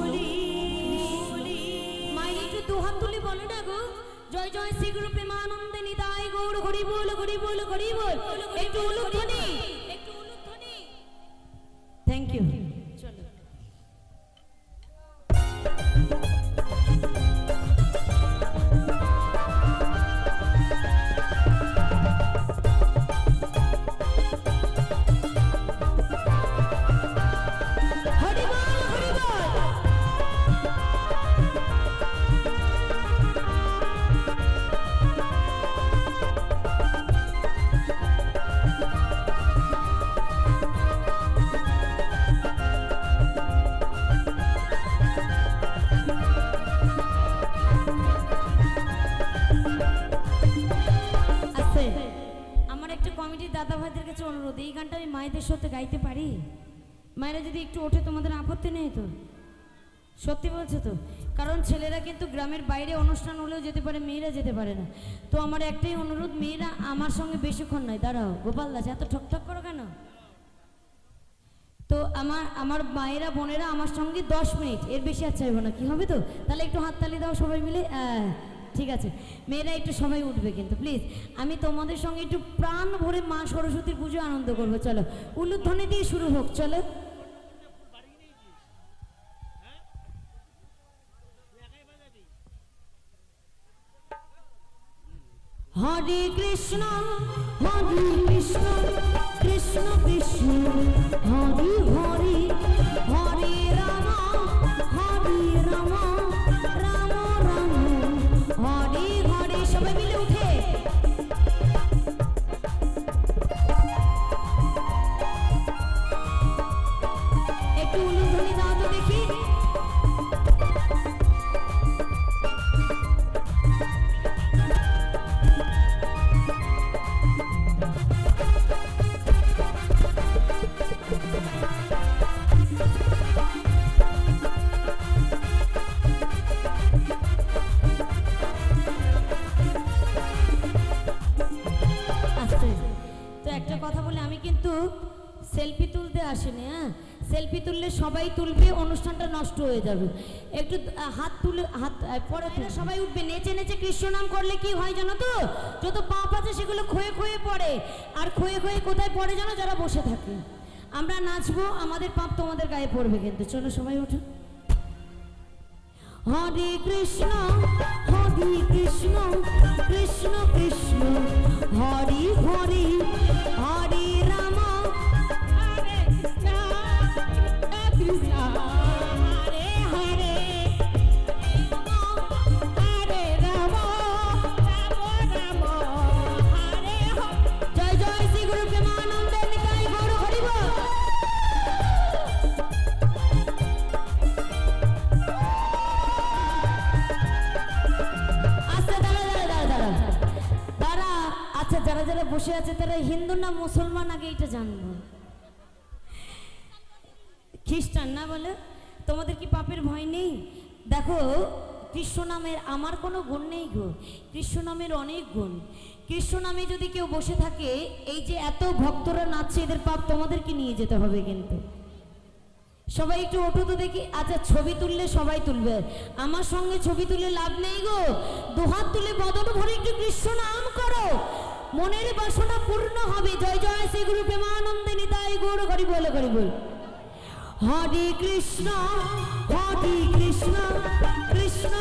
বলে মায়ের দুহাত তুলে বলো না গো। জয় জয় শ্রী গুরু প্রেমানন্দে নিদায় গৌর হরি বল হরি বল হরি বল একটু উলুধ্বনি। মায়েদের সাথে গাইতে পারি? মায়েরা যদি একটু ওঠে, তোমাদের আপত্তি নেই তো? সত্যি বলছো তো? কারণ ছেলেরা কিন্তু গ্রামের বাইরে অনুষ্ঠান হলেও যেতে পারে, মেয়েরা যেতে পারে না। তো আমার একটাই অনুরোধ, মেয়েরা আমার সঙ্গে বেশিক্ষণ নয়। দাঁড়াও, গোপাল দাস, এত ঠকঠক করো কেন? তো আমার আমার মায়েরা, বোনেরা আমার সঙ্গে দশ মিনিট। এর বেশি আর চাইব না। কি হবে তো? তাহলে একটু হাততালি দাও সবাই মিলে। ঠিক আছে? মেয়েরা একটু সময় উঠবে কিন্তু প্লিজ আমি তোমাদের সঙ্গে একটু প্রাণ ভরে মা সরস্বতীর পুজো আনন্দ করব, চলো। উলুধ্বনি দিয়ে শুরু হোক, চলো। হরে কৃষ্ণ। নষ্ট হয়ে যাবে। একটু হাত তুলে, হাত পরে সবাই উঠবে, নেচে নেচে কৃষ্ণ নাম করলে কি হয় জানো তো? যত পাপ আছে সেগুলো ক্ষয়ে ক্ষয়ে পড়ে। আর ক্ষয়ে ক্ষয়ে কোথায় পড়ে জানো? যারা বসে থাকে। আমরা নাচবো, আমাদের পাপ তোমাদের গায়ে পড়বে কিন্তু। চলো সবাই ওঠো। হরে কৃষ্ণ হরে কৃষ্ণ কৃষ্ণ কৃষ্ণ, হরে হরে হরে যারা যারা বসে আছে, তারা হিন্দু না মুসলমান, আগে এটা জানব। খ্রিস্টান না বলে? তোমাদের কি পাপের ভয় নেই? দেখো, কৃষ্ণ নামের আমার কোনো গুণ নেই গো। কৃষ্ণ নামের অনেক গুণ। কৃষ্ণ নামে যদি কেউ বসে থাকে, এই যে এত ভক্তরা নাচছে, এদের পাপ তোমাদেরকে নিয়ে যেতে হবে কিন্তু। সবাই একটু ওঠো তো দেখি। আচ্ছা ছবি তুললে সবাই তুলবে। আমার সঙ্গে ছবি তুলে লাভ নেই গো। দুহাত তুলে বদন ভরে একটু কৃষ্ণ নাম করো। মনের বাসনা পূর্ণ হবে। জয় জয় শ্রী গুরু প্রেমানন্দে নিতাই গৌর করি বলে করি বল। হরে কৃষ্ণ হরে কৃষ্ণ কৃষ্ণ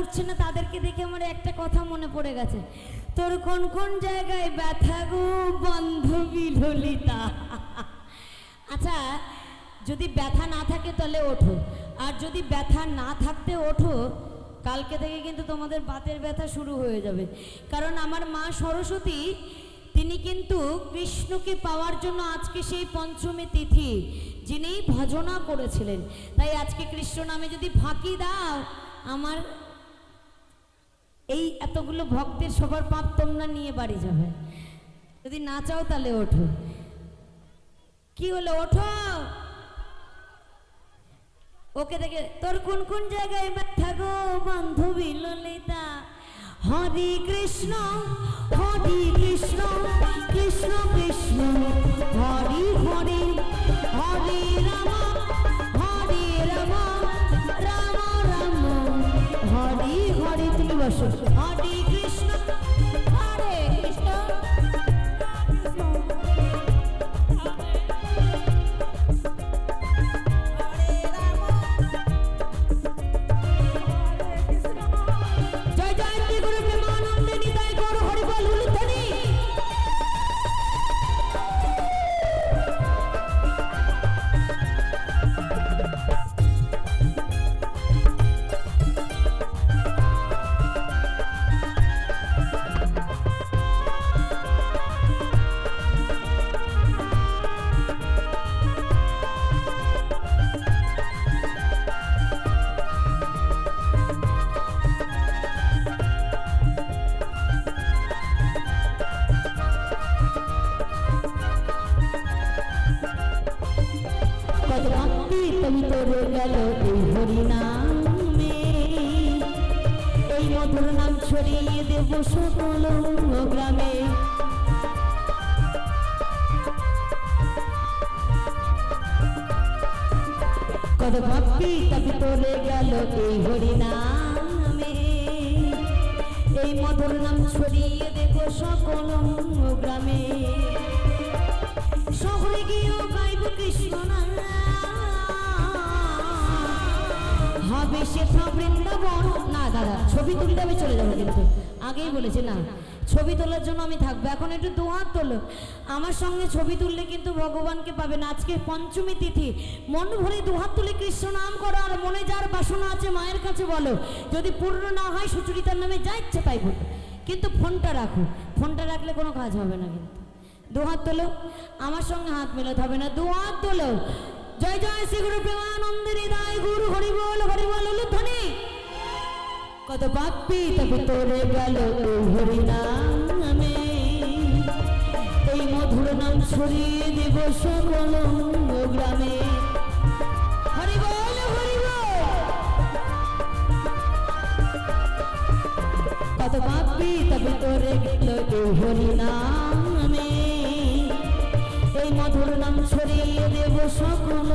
উঠছে না, তাদেরকে দেখে আমার একটা কথা মনে পড়ে গেছে। তোর কোন কোন জায়গায় ব্যথা গো, বান্ধবী ললিতা? আচ্ছা যদি ব্যথা না থাকে তাহলে ওঠো। আর যদি ব্যথা না থাকতে ওঠো, কালকে থেকে কিন্তু তোমাদের বাতের ব্যথা শুরু হয়ে যাবে। কারণ আমার মা সরস্বতী, তিনি কিন্তু কৃষ্ণকে পাওয়ার জন্য আজকে সেই পঞ্চমী তিথি, যিনি ভজনা করেছিলেন। তাই আজকে কৃষ্ণ নামে যদি ফাঁকি দাও আমার এই এতগুলো ভক্তের সবার পাপ তোমরা নিয়ে বাড়ি যাবে। যদি না চাও তাহলে ওঠো। কি হলো? ওঠো! ওকে দেখে, তোর কোন কোন জায়গায় ব্যথা গো বান্ধবী ললিতা? হরে কৃষ্ণ হরে কৃষ্ণ কৃষ্ণ কৃষ্ণ, হরে হরি, হরে হরে নাম ছড়িয়ে দেব সকল গ্রামে। কত ভক্তি তবে তোরে গেল এই হরিনামে। এই মধুর নাম ছড়িয়ে দেব সকল গ্রামে। শহরে গিয়েও গাইব কৃষ্ণ। হবে সেথা বৃন্দাবন। দাদা, ছবি তুলতে আমি চলে যাব কিন্তু। আগেই বলেছি না। ছবি তোলার জন্য আমি থাকব। এখন একটু দুহাত তোলো। আমার সঙ্গে ছবি তুললে কিন্তু ভগবানকে পাবে না। আজকে পঞ্চমী তিথি। মন ভরে দুহাত তুলে কৃষ্ণ নাম করো, আর মনে যার বাসনা আছে মায়ের কাছে বলো। যদি পূর্ণ না হয় সুচরিতার নামে যা ইচ্ছে তাই বলো। কিন্তু ফোনটা রাখো। ফোনটা রাখলে কোনো কাজ হবে না কিন্তু। দু হাত তোলো। আমার সঙ্গে হাত মেলাতে হবে না। দু হাত তোলো। জয় জয় শ্রী গুরু প্রেমানন্দের হৃদয়। গুরু হরি বল হরি বল ধ্বনি কত পাপি তবে তোরে গেল হরি নামে। এই মধুর নাম ছড়িয়ে দেব সকল গ্রামে হরি বল হরি বল। কত পাপি তবে তোরে গেল হরি নামে। এই মধুর নাম ছড়িয়ে দেব সকল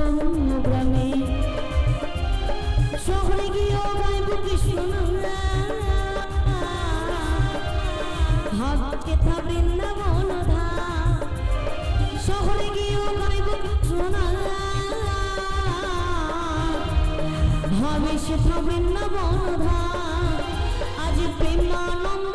হবে সেথা বৃন্দাবন ধাম আজ প্রেমানন্দে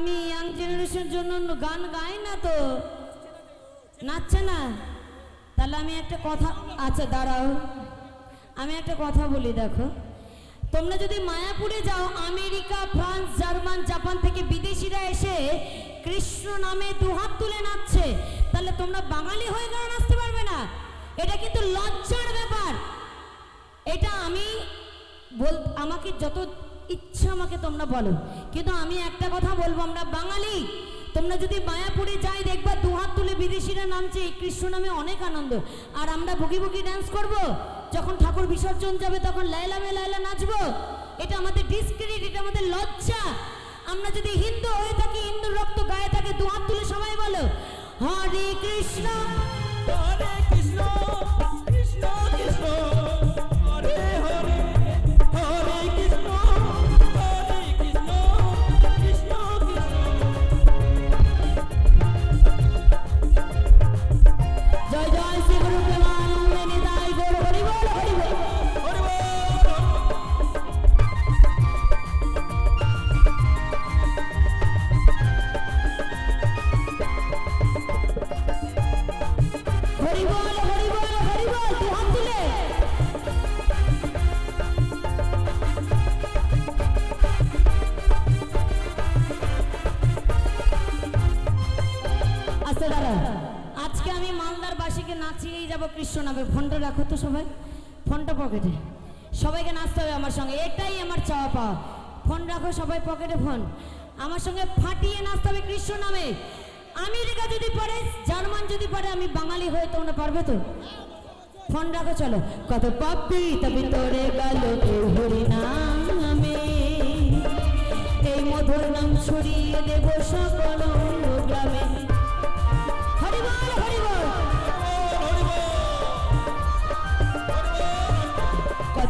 আমি ইয়াং জেনারেশনের জন্য গান গাই না তো। নাচছে না। তাহলে আমি একটা কথা আচ্ছা দাঁড়াও। আমি একটা কথা বলি, দেখো। তোমরা যদি মায়াপুরে যাও, আমেরিকা, ফ্রান্স, জার্মান, জাপান থেকে বিদেশিরা এসে কৃষ্ণ নামে দুহাত তুলে নাচছে, তাহলে তোমরা বাঙালি হয়ে কেন নাচতে পারবে না? এটা কিন্তু লজ্জার ব্যাপার। এটা আমি বল আমাকে যত ইচ্ছা আমাকে তোমরা বলো। কিন্তু আমি একটা কথা বলব, আমরা বাঙালি। তোমরা যদি মায়াপুরে যাই, দেখবা দুহাত তুলে বিদেশিরা নামছে। এই কৃষ্ণ নামে অনেক আনন্দ। আর আমরা বুকি বুকি ডান্স করব। যখন ঠাকুর বিসর্জন যাবে, তখন লাইলা মে লাইলা নাচবো। এটা আমাদের ডিসক্রেডিট এটা আমাদের লজ্জা। আমরা যদি হিন্দু হয়ে থাকি, হিন্দুর রক্ত গায়ে থাকে, দুহাত তুলে সবাই বলো, হরে কৃষ্ণ, হরে রাখো তো সবাই। ফোনটা পকেটে। সবাইকে নাচতে হবে আমার সঙ্গে। এটাই আমার চাওয়া পাওয়া। ফোন রাখো সবাই পকেটে ফোন। আমার সঙ্গে ফাটিয়ে নাচতে হবে কৃষ্ণ নামে। আমেরিকা যদি পারে, জার্মান যদি পারে, আমি বাঙালি হয়ে তোমরা পারবে তো? ফোন রাখো, চলো। কত পাপি তবে তোরে গেল হরি নামে। এই মধুর নাম ছড়িয়ে দেব সকল গ্রামে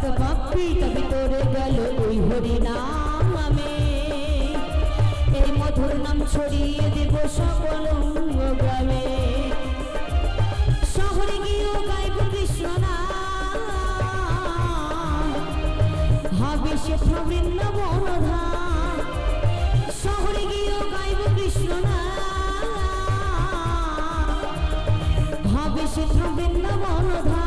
কত পাপি তবে তোরে গেল ওই হরি নামে এই মধুর নাম ছড়িয়ে দেব সকল গ্রামে শহরে গিয়েও গাইব কৃষ্ণ নাম। হবে সে বৃন্দাবন ধাম শহরে গিয়েও গাইব কৃষ্ণ নাম। হবে সে বৃন্দাবন ধাম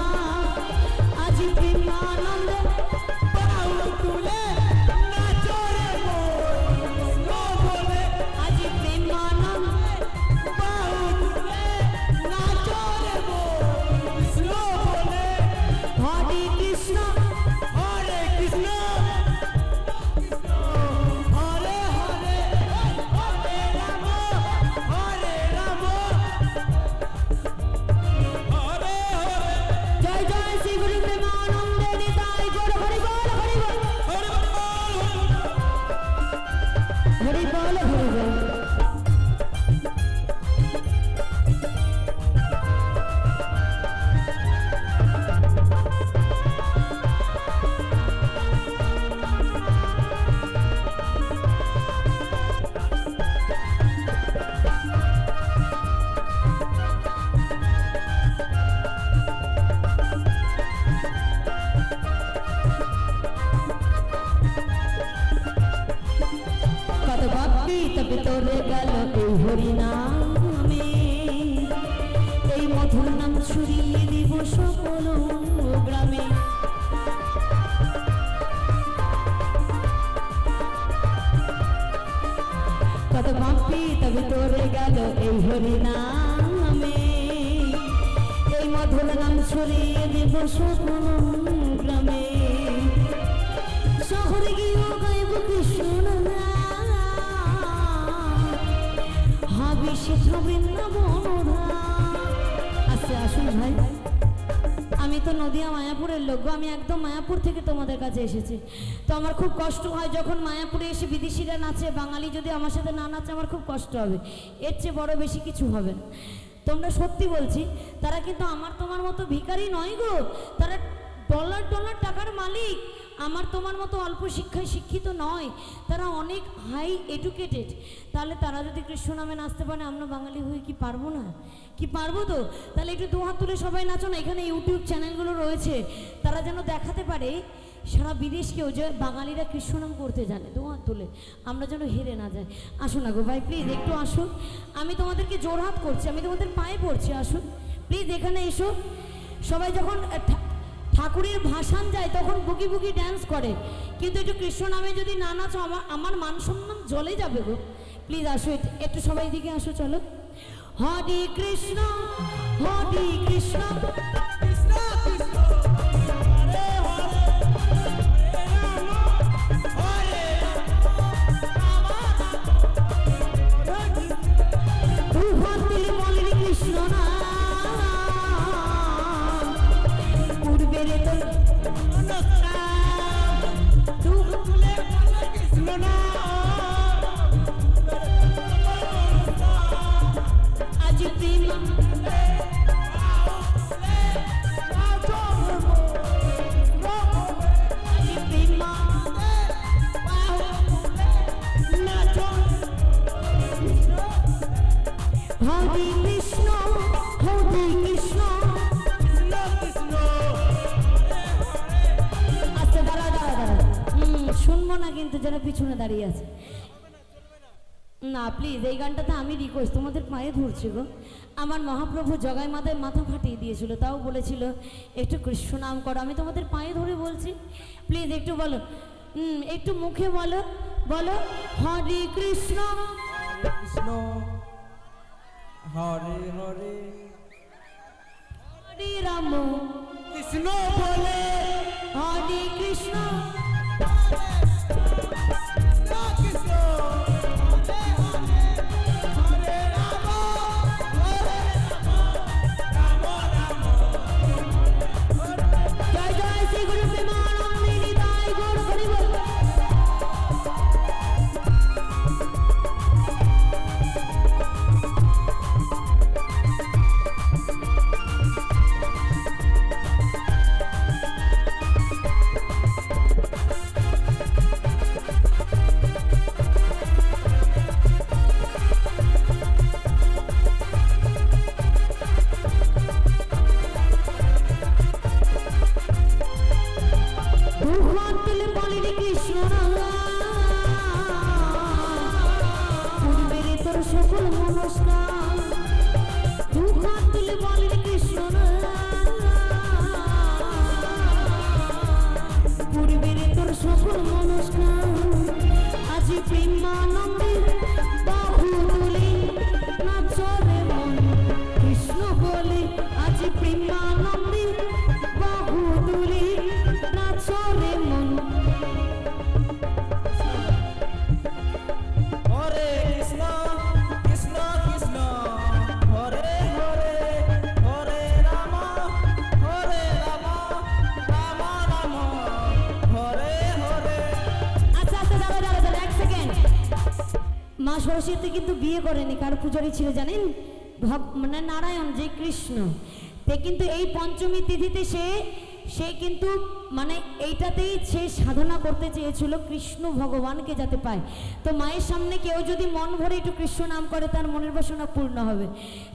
কত ভক্তি তবে তোরে গেল এই হরি নামে এই মধুর নাম ছড়িয়ে দিব সকল গ্রামে শহরে গিয়েও গাইব কৃষ্ণ। হবে সে বৃন্দাবন আচ্ছা আসুন ভাই। তো নদিয়া মায়াপুরের লোক গো, আমি একদম মায়াপুর থেকে তোমাদের কাছে এসেছি। তো আমার খুব কষ্ট হয় যখন মায়াপুরে এসে বিদেশিরা নাচে বাঙালি যদি আমার সাথে না নাচে আমার খুব কষ্ট হবে। এর চেয়ে বড় বেশি কিছু হবে না। তোমরা সত্যি বলছি তারা কিন্তু আমার তোমার মতো ভিকারি নয় গো। তারা ডলার ডলার টাকার মালিক। আমার তোমার মতো অল্প শিক্ষায় শিক্ষিত নয়, তারা অনেক হাই এডুকেটেড তাহলে তারা যদি কৃষ্ণ নামে নাচতে পারে, আমরা বাঙালি হয়ে কি পারব না? কি পারব তো? তাহলে একটু দু হাত তুলে সবাই নাচো না, এখানে ইউটিউব চ্যানেলগুলো রয়েছে। তারা যেন দেখাতে পারে, সারা বিদেশকেও যে বাঙালিরা কৃষ্ণ নাম করতে জানে, দু হাত তুলে। আমরা যেন হেরে না যাই। আসুন না গো ভাই প্লিজ একটু আসুন। আমি তোমাদেরকে জোরহাত করছি, আমি তোমাদের পায়ে পড়ছি, আসুন। প্লিজ এখানে এসো। সবাই যখন ঠাকুরের ভাসান যায়, তখন বুকি বুকি ড্যান্স করে। কিন্তু একটু কৃষ্ণ নামে যদি না নাচো, আমার আমার মান সম্মান জলে যাবে গো। প্লিজ আসো একটু- সবাই দিকে আসো, চলো। হরে কৃষ্ণ হরে কৃষ্ণ। পিছনে দাঁড়িয়ে আছে। না প্লিজ এই গানটাতে আমি রিকোয়েস্ট তোমাদের পায়ে ধরছি গো। আমার মহাপ্রভু জগাই মাথায় মাথা ফাটিয়ে দিয়েছিল তাও বলেছিল একটু কৃষ্ণ নাম করো। আমি তোমাদের পায়ে ধরে বলছি প্লিজ একটু বলো। হুম একটু মুখে বলো বলো হরে কৃষ্ণ। কৃষ্ণ হরে হরে। হরে রাম। কৃষ্ণ বলে। হরে কৃষ্ণ। সরস্বতী কিন্তু বিয়ে করেনি, কার পূজারি ছিল, জানেন? মানে নারায়ণ, যে কৃষ্ণ। তে কিন্তু এই পঞ্চমী তিথিতে সে সে কিন্তু মানে এইটাতেই সে সাধনা করতে চেয়েছিল কৃষ্ণ ভগবানকে যাতে পায়। তো মায়ের সামনে কেউ যদি মন ভরে একটু কৃষ্ণ নাম করে, তার মনের বাসনা পূর্ণ হবে।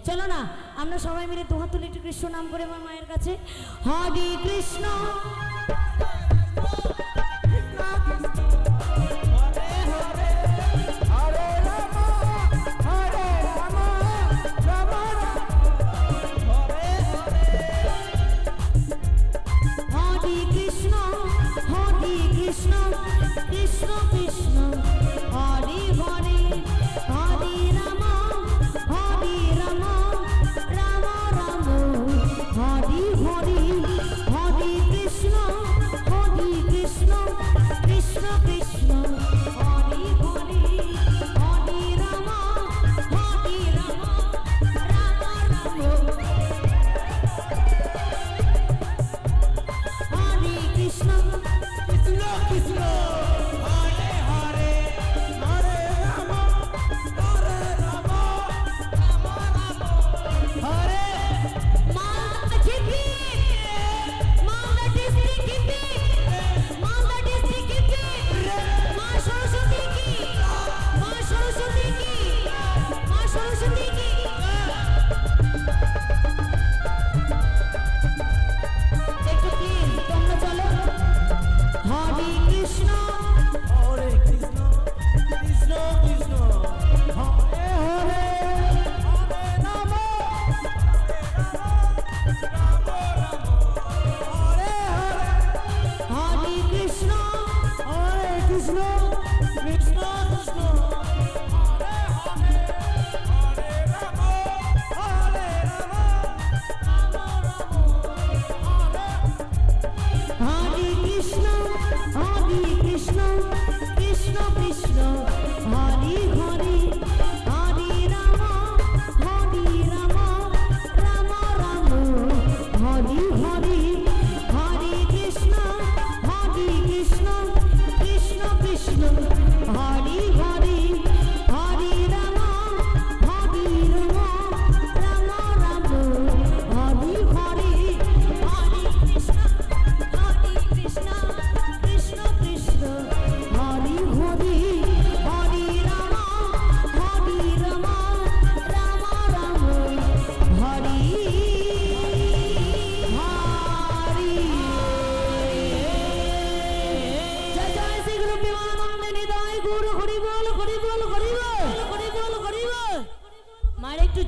চলো না, আমরা সবাই মিলে দুহাত তুলে একটু কৃষ্ণ নাম করে আমার মায়ের কাছে। হরে কৃষ্ণ।